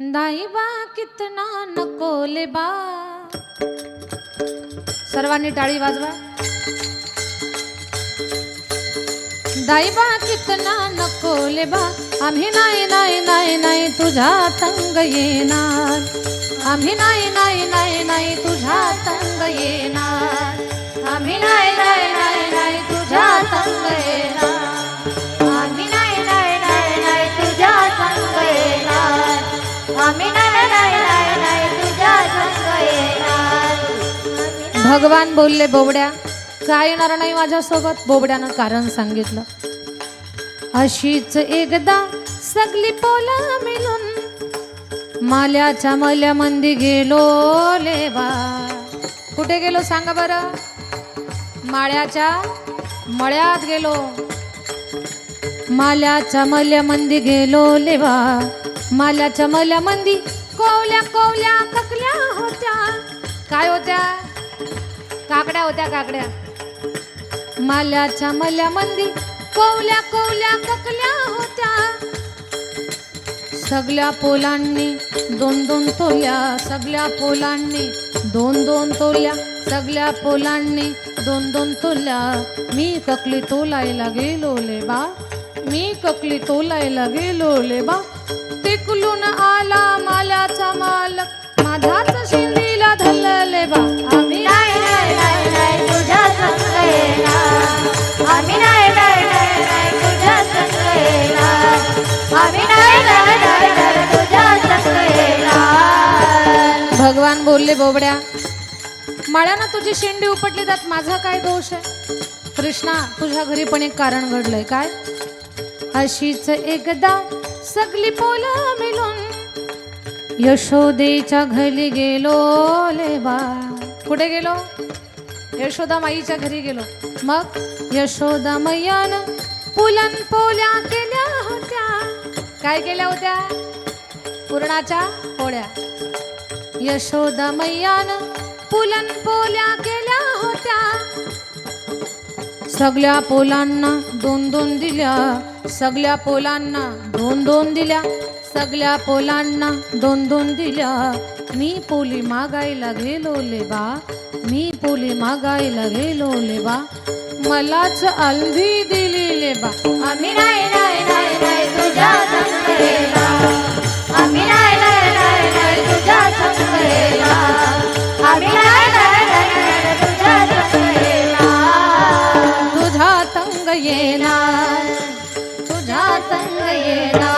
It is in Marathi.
दाई बा कितना नकोले बा। सर्वांनी टाळी वाजवा. दाई बा कितना नकोले बा। आम्ही नाही नाही नाही नाही तुझा तंग येणार। आम्ही नाही नाही नाही नाही तुझा तंग येणार। आम्ही नाही नाही नाही नाही तुझ्या संग येणार. भगवान बोलले बोबड्या काय येणार नाही माझ्यासोबत? बोबड्यानं कारण सांगितलं. अशीच एकदा सगली पोला मिळून माल्याच्या मल्यामंदी गेलो लेवा. कुठे गेलो सांगा बरं? माळ्याच्या मळ्यात गेलो. माल्याच्या मल्यामंदी गेलो लेवा. माल्याच्या मंदी कोवल्या कोवल्या ककल्या होत्या. काय होत्या? काकड्या होत्या काकड्या. माल्याच्या मंदी कोवल्या कोवल्या ककल्या होत्या. सगळ्या पोलांनी दोन दोन तोल्या सगळ्या पोलांनी दोन दोन तोल्या सगळ्या पोलांनी दोन दोन तोल्या. मी ककली तोलायला गेलो ले बा मी ककली तोलायला गेलो ले बा. तिकलून आला मालक माझाच शिंदीला बा. आम्ही नाही नाही नाही नाही तुझ्या संग येणार. आम्ही नाही नाही नाही नाही तुझ्या संग येणार. आम्ही नाही नाही नाही नाही तुझ्या संग येणार. भगवान बोलले बोबड्या माळ्यानं तुझी शेंडी उपटली त्यात माझा काय दोष आहे? कृष्णा तुझ्या घरी पण एक कारण घडलंय. काय? अशीच एकदा सगली पोलं मिळून यशोदेच्या घरी गेलो ले बा. कुठे गेलो? यशोदा माईच्या घरी गेलो. मग? यशोदा मैयान पुलन पोल्या केल्या होत्या. काय केल्या होत्या? पुरणाच्या पोळ्या. यशोदा मैयान पुलन पोल्या केल्या होत्या. सगळ्या पोलांना दोन दोन दिल्या सगळ्या पोलांना दोन दोन दिल्या सगळ्या पोलांना दोन दोन दिल्या. मी पोली मागायला गेलो ले बा मी पोली मागायला गेलो ले बा. मलाच आंधी दिली ले बा. आम्ही ನಾರಾಯಣ